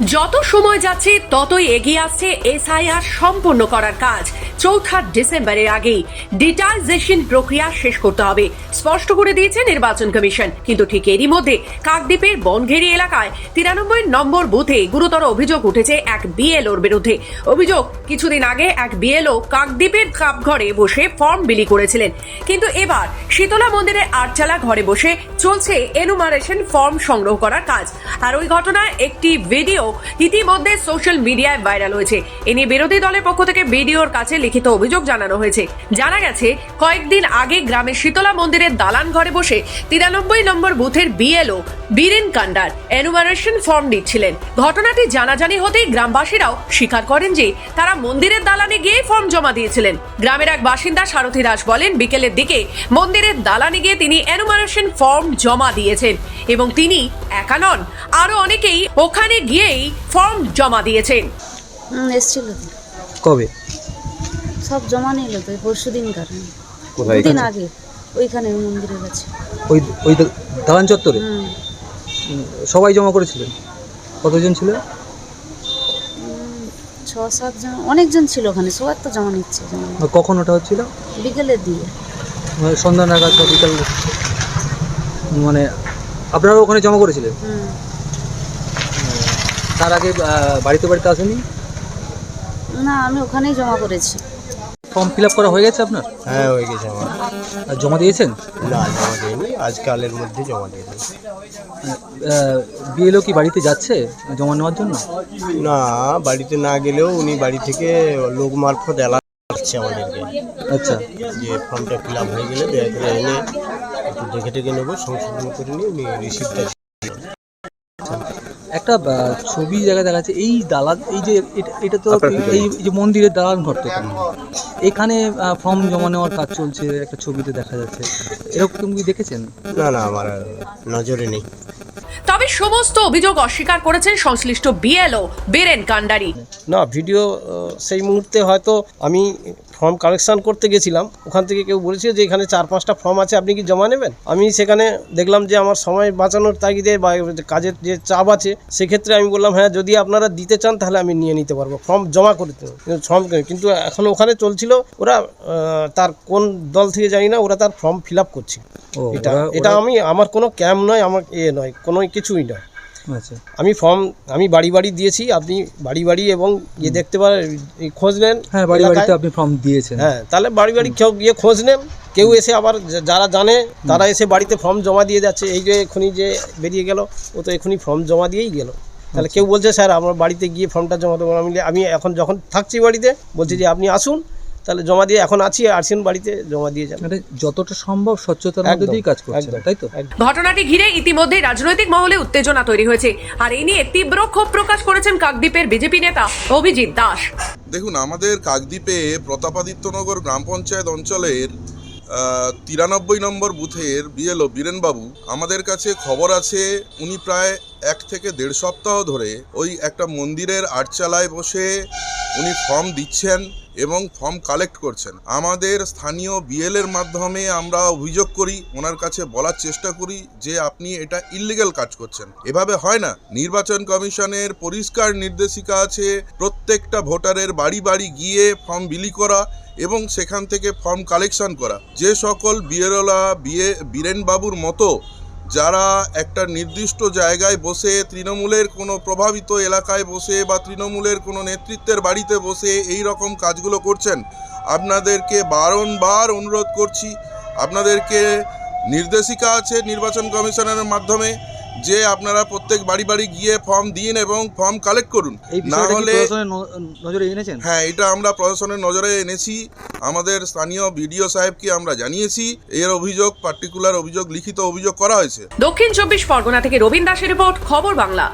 যত সময় যাচ্ছে, ততই এগিয়ে আসছে এসআইআর সম্পন্ন করার কাজ। চৌঠা ডিসেম্বরের আগেই ডিটাইজেশন প্রক্রিয়া শেষ করতে হবে। স্পষ্ট করে দিয়েছে নির্বাচন কমিশন। কিন্তু ঠিক এরই মধ্যে কাকদ্বীপের বনঘেরি এলাকায় তিরানব্বই নম্বর বুথে গুরুতর অভিযোগ উঠেছে এক বিএলওর বিরুদ্ধে। অভিযোগ, কিছুদিন আগে এক বিএলও কাকদ্বীপের কাপঘরে বসে ফর্ম বিলি করেছিলেন। কিন্তু এবার শীতলা মন্দিরের আটচালা ঘরে বসে চলছে এনুমারেশন ফর্ম সংগ্রহ করার কাজ। আর ওই ঘটনায় একটি ভিডিও ইতিমধ্যে সোশ্যাল মিডিয়ায় ভাইরাল হয়েছে। এ নিয়ে বিরোধী দলের পক্ষ থেকে বিডিওর কাছে লিখিত অভিযোগ জানানো হয়েছে। জানা গেছে, কয়েকদিন আগে গ্রামের শীতলা মন্দিরের দালান ঘরে বসে তিরানব্বই নম্বর বুথের BLO Biren Kandar enumeration form দিচ্ছিলেন ঘটনাটি জানাজানি হতেই গ্রামবাসীরাও স্বীকার করেন যে, তারা মন্দিরের দালানে গিয়ে ফর্ম জমা দিয়েছিলেন। গ্রামের এক বাসিন্দা সারথী দাস বলেন, বিকেলের দিকে মন্দিরের দালানে গিয়ে তিনি এনুমারেশন ফর্ম জমা দিয়েছেন এবং তিনি একা নন। আরও অনেকেই ওখানে গিয়েই ফর্ম জমা দিয়েছেন। হুম এসছিল তো। কবে? সব জমা নিল তো পরশু দিন কারণে। কোথায় দুদিন আগে ওইখানে ওই মন্দিরের কাছে। ওই ওই দা- দালান চত্বরে? হুম। উম, সবাই জমা করেছিলেন? কতজন ছিল? ছ সাতজন অনেকজন ছিল ওখানে সবার তো জমা নিচ্ছে জমা নিচ্ছে। আর কখন ওটা হচ্ছিল? বিকেলের দিয়ে মানে সন্ধ্যা নাগাদ বা বিকাল মানে আপনারা ওখানে জমা করেছিলেন? হুম। তার আগে বাড়িতে বাড়িতে আসেনি? না আমি ওখানেই জমা করেছি। ফর্ম ফিল আপ করা হয়ে গেছে আপনার? হ্যাঁ হয়ে গেছে আমার। আর জমা দিয়েছেন? না জমা দিইনি। আজকালের মধ্যে জমা দিয়ে দেবো বিএলও কি বাড়িতে যাচ্ছে জমা নেওয়ার জন্য? না বাড়িতে না গেলেও উনি বাড়ি থেকে লোক মারফত এলা আসছে আমাদেরকে। আচ্ছা। যে ফর্মটা ফিল আপ হয়ে গেলে দয়া করে এনে একটু দেখে টেকে নেব সংশোধন করে নিয়ে উনি রিসিপ্টটা একটা ছবি জায়গায় দেখা যাচ্ছে এই দালান এই যে এটা- তো এই যে মন্দিরের দালান ঘর তো। এখানে। ফর্ম জমা নেওয়ার কাজ চলছে একটা ছবিতে দেখা যাচ্ছে। এরকম কি দেখেছেন? না না আমার নজরে নেই। তবে সমস্ত অভিযোগ অস্বীকার করেছেন সংশ্লিষ্ট বিএলও বীরেন কান্ডারি না ভিডিও আহ, সেই মুহূর্তে হয়তো আমি ফর্ম কালেকশন করতে গেছিলাম ওখান থেকে কেউ বলেছিল যে এখানে চার পাঁচটা ফর্ম আছে আপনি কি জমা নেবেন? আমি সেখানে দেখলাম যে আমার সময় বাঁচানোর তাগিদে বা কাজের যে চাপ আছে সেক্ষেত্রে আমি বললাম হ্যাঁ যদি আপনারা দিতে চান তাহলে আমি নিয়ে নিতে পারব ফর্ম জমা করতে ফর্ম কিন্তু এখন ওখানে চলছিল ওরা তার কোন দল থেকে জানি না ওরা তার ফর্ম ফিল আপ করছে এটা এটা আমি আমার কোনো ক্যাম্প নয় আমার এ নয় কোনো কিছুই নয়। আমি ফর্ম আমি বাড়ি বাড়ি দিয়েছি আপনি বাড়ি বাড়ি এবং গিয়ে দেখতে পারেন খোঁজ নেন হ্যাঁ বাড়ি বাড়িতে আপনি ফর্ম দিয়েছেন। হ্যাঁ তাহলে বাড়ি বাড়ি কেউ গিয়ে খোঁজ নেন কেউ এসে আবার যারা জানে তারা এসে বাড়িতে ফর্ম জমা দিয়ে যাচ্ছে এই যে এখনই যে বেরিয়ে গেল ও তো এখনই ফর্ম জমা দিয়েই গেল। তাহলে কেউ বলছে স্যার আমার বাড়িতে গিয়ে ফর্মটা জমা দেবো। আমি আমি এখন যখন থাকছি বাড়িতে বলছি যে আপনি আসুন তাহলে জমা দিয়ে এখন আছি আসুন বাড়িতে জমা দিয়ে যান মানে যতটা সম্ভব স্বচ্ছতার মধ্যে দিয়েই কাজ করছেন তাই তো? ঘটনাটি ঘিরে ইতিমধ্যে রাজনৈতিক মহলে উত্তেজনা তৈরি হয়েছে আর এই নিয়ে তীব্র ক্ষোভ প্রকাশ করেছেন কাকদ্বীপের বিজেপি নেতা অভিজিৎ দাস। দেখুন আমাদের কাকদ্বীপে প্রতাপাদিত্যনগর গ্রাম পঞ্চায়েত অঞ্চলের তিরানব্বই নম্বর বুথের বিএলও বীরেনবাবু আমাদের কাছে খবর আছে উনি প্রায় এক থেকে দেড় সপ্তাহ ধরে ওই একটা মন্দিরের আটচালায় বসে উনি ফর্ম দিচ্ছেন এবং ফর্ম কালেক্ট করছেন। আমাদের স্থানীয় বিএলের মাধ্যমে আমরা অভিযোগ করি, ওনার কাছে বলার চেষ্টা করি যে আপনি এটা ইলিগাল কাজ করছেন। এভাবে হয় না। নির্বাচন কমিশনের পরিষ্কার নির্দেশিকা আছে, প্রত্যেকটা ভোটারের বাড়ি বাড়ি গিয়ে ফর্ম বিলি করা এবং সেখান থেকে ফর্ম কালেকশন করা। যে সকল বিয়েরলা বিয়ে বীরেনবাবুর মতো যারা একটা নির্দিষ্ট জায়গায় বসে তৃণমূলের কোনো প্রভাবিত এলাকায় বসে বা তৃণমূলের কোনো নেতৃত্বের বাড়িতে বসে এই রকম কাজগুলো করছেন, আপনাদেরকে বারংবার অনুরোধ করছি। আপনাদেরকে নির্দেশিকা আছে নির্বাচন কমিশনের মাধ্যমে। যে আপনারা প্রত্যেক বাড়ি বাড়ি গিয়ে ফর্ম দিন এবং ফর্ম কালেক্ট করুন। না হলে নজরে এনেছেন? হ্যাঁ এটা আমরা প্রশাসনের নজরে এনেছি। আমাদের স্থানীয় বিডিও সাহেবকে আমরা জানিয়েছি। এর অভিযোগ পার্টিকুলার অভিযোগ লিখিত অভিযোগ করা হয়েছে। দক্ষিণ চব্বিশ পরগনা থেকে রবীন দাসের রিপোর্ট খবর বাংলা।